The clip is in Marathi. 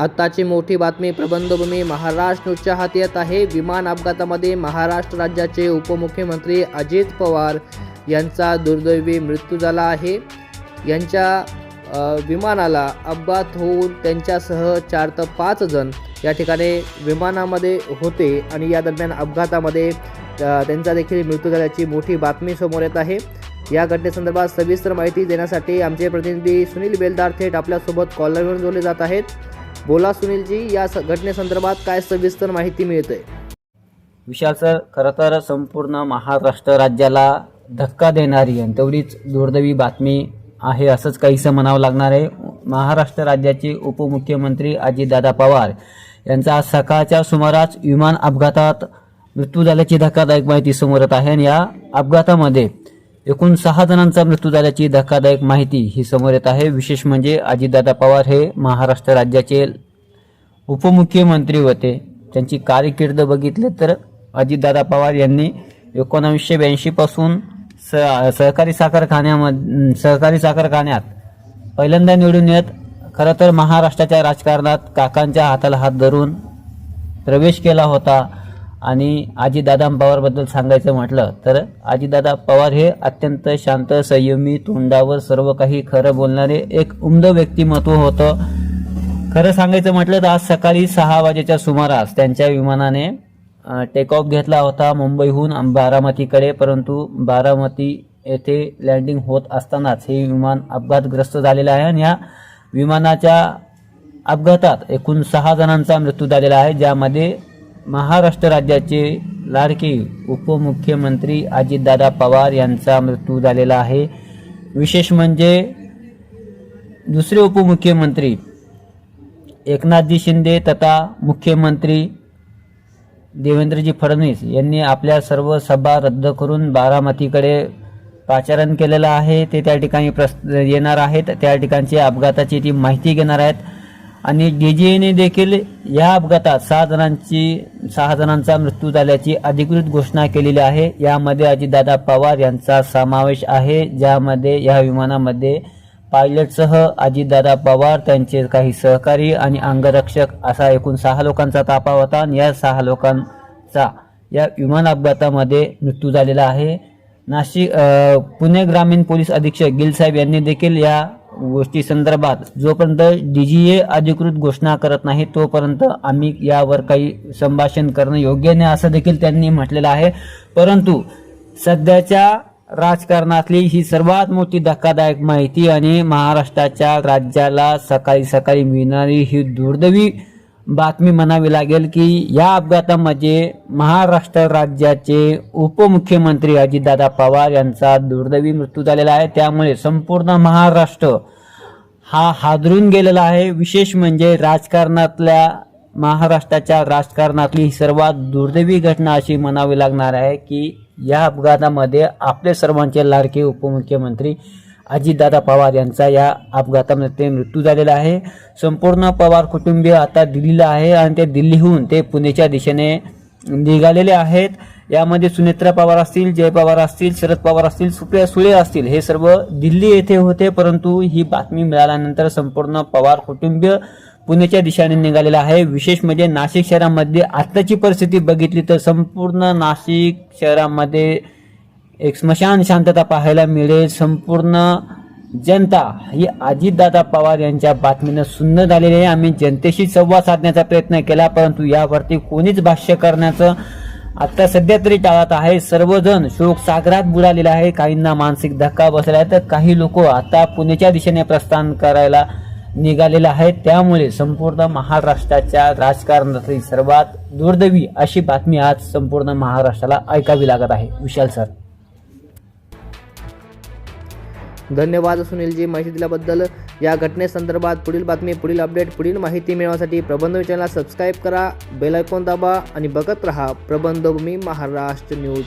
आत्ताची मोठी बातमी प्रबंधभूमी महाराष्ट्र न्यूजच्या हाती येत आहे. विमान अपघातामध्ये महाराष्ट्र राज्याचे उपमुख्यमंत्री अजित पवार यांचा दुर्दैवी मृत्यू झाला आहे. यांच्या विमानाला अपघात होऊन त्यांच्यासह चार तर पाच जण या ठिकाणी विमानामध्ये होते आणि या दरम्यान अपघातामध्ये त्यांचा देखील मृत्यू झाल्याची मोठी बातमी समोर येत आहे. या घटनेसंदर्भात सविस्तर माहिती देण्यासाठी आमचे प्रतिनिधी सुनील बेलदार थेट आपल्यासोबत कॉलरवर जोडले जात आहेत. बोला सुनीलजी या घटनेसंदर्भात काय सविस्तर माहिती मिळते? विशाल सर खरं तर संपूर्ण महाराष्ट्र राज्याला धक्का देणारी आणि तेवढीच दुर्दैवी बातमी आहे असंच काहीसं म्हणावं लागणार आहे. महाराष्ट्र राज्याचे उपमुख्यमंत्री अजितदादा पवार यांचा आज सकाळच्या सुमारास विमान अपघातात मृत्यू झाल्याची धक्कादायक माहिती समोर येत आहे आणि या अपघातामध्ये एकूण सहा जणांचा मृत्यू झाल्याची धक्कादायक माहिती ही समोर येत आहे. विशेष म्हणजे अजितदादा पवार हे महाराष्ट्र राज्याचे उपमुख्यमंत्री होते. त्यांची कारकीर्द बघितले तर अजितदादा पवार यांनी एकोणावीसशे ब्याऐंशीपासून स सहकारी साखर सहकारी साखर पहिल्यांदा निवडून येत. खरं तर महाराष्ट्राच्या राजकारणात काकांच्या हाताला हात धरून प्रवेश केला होता. आणि आजीदादा पवारबद्दल सांगायचं म्हटलं तर आजीदादा पवार हे अत्यंत शांत संयमी तोंडावर सर्व काही खरं बोलणारे एक उमद व्यक्तिमत्व होतं. खरं सांगायचं म्हटलं तर आज सकाळी सहा वाजेच्या सुमारास त्यांच्या विमानाने टेक ऑफ घेतला होता मुंबईहून बारामतीकडे परंतु बारामती येथे लँडिंग होत असतानाच हे विमान अपघातग्रस्त झालेलं आहे आणि या विमानाच्या अपघातात एकूण सहा जणांचा मृत्यू झालेला आहे ज्यामध्ये महाराष्ट्र राज्याचे लाडके उपमुख्यमंत्री अजितदादा पवार यांचा मृत्यू झालेला आहे. विशेष म्हणजे दुसरे उपमुख्यमंत्री एकनाथजी शिंदे तथा मुख्यमंत्री देवेंद्रजी फडणवीस यांनी आपल्या सर्व सभा रद्द करून बारामतीकडे पाचारण केलेलं आहे. ते त्या ठिकाणी प्रस येणार आहेत. त्या ठिकाणची अपघाताची ती माहिती घेणार आहेत. आणि डी जी एने देखील या अपघातात सहा जणांची सहा जणांचा मृत्यू झाल्याची अधिकृत घोषणा केलेली आहे. यामध्ये अजितदादा पवार यांचा समावेश आहे ज्यामध्ये या विमानामध्ये पायलटसह अजितदादा पवार त्यांचे काही सहकारी आणि अंगरक्षक असा एकूण सहा लोकांचा तापा होता. आणि या सहा लोकांचा या विमान अपघातामध्ये मृत्यू झालेला आहे. नाशिक पुणे ग्रामीण पोलीस अधीक्षक गिल साहेब यांनी देखील या गोष्टी संदर्भात जोपर्यंत डी जी ए अधिकृत घोषणा करत नाही तोपर्यंत आम्ही यावर काही संभाषण करणं योग्य नाही असं देखील त्यांनी म्हटलेलं आहे. परंतु सध्याच्या राजकारणातली ही सर्वात मोठी धक्कादायक माहिती आणि महाराष्ट्राच्या राज्याला सकाळी सकाळी मिळणारी ही दुर्दैवी बातमी म्हणावी लागेल की या अपघातामध्ये महाराष्ट्र राज्याचे उपमुख्यमंत्री अजितदादा पवार यांचा दुर्दैवी मृत्यू झालेला आहे. त्यामुळे संपूर्ण महाराष्ट्र हा हादरून गेलेला आहे. विशेष म्हणजे राजकारणातल्या महाराष्ट्राच्या राजकारणातली ही सर्वात दुर्दैवी घटना अशी म्हणावी लागणार आहे की या अपघातामध्ये आपले सर्वांचे लाडके उपमुख्यमंत्री अजितदादा पवार यांचा या अपघातामध्ये मृत्यू झालेला आहे. संपूर्ण पवार कुटुंबीय आता दिल्लीला आहे आणि ते दिल्लीहून ते पुणेच्या दिशेने निघालेले आहेत. यामध्ये सुनेत्रा पवार असतील जय पवार असतील शरद पवार असतील सुप्रिया सुळे असतील हे सर्व दिल्ली येथे होते. परंतु ही बातमी मिळाल्यानंतर संपूर्ण पवार कुटुंबीय पुण्याच्या दिशेने निघालेलं आहे. विशेष म्हणजे नाशिक शहरामध्ये आत्ताची परिस्थिती बघितली तर संपूर्ण नाशिक शहरामध्ये एक स्मशान शांतता पाहायला मिळेल. संपूर्ण जनता ही अजितदादा पवार यांच्या बातमीनं सुन्न झालेली आहे. आम्ही जनतेशी संवाद साधण्याचा प्रयत्न केला परंतु यावरती कोणीच भाष्य करण्याचं आता सध्या तरी टाळत आहे. सर्वजण शोक सागरात बुडालेला आहे. काहींना मानसिक धक्का बसला आहे तर काही लोक आता पुण्याच्या दिशेने प्रस्थान करायला निघालेला आहे त्यामुळे संपूर्ण महाराष्ट्राच्या राजकारणातली सर्वात दुर्दैवी अशी बातमी आज संपूर्ण महाराष्ट्राला ऐकावी लागत आहे. विशाल सर. धन्यवाद सुनीलजी माहिती दिल्याबद्दल. या घटनेसंदर्भात पुढील बातमी पुढील अपडेट पुढील माहिती मिळवण्यासाठी प्रबंध चॅनलला सबस्क्राईब करा बेल आयकॉन दाबा आणि बघत रहा प्रबंधभूमी महाराष्ट्र न्यूज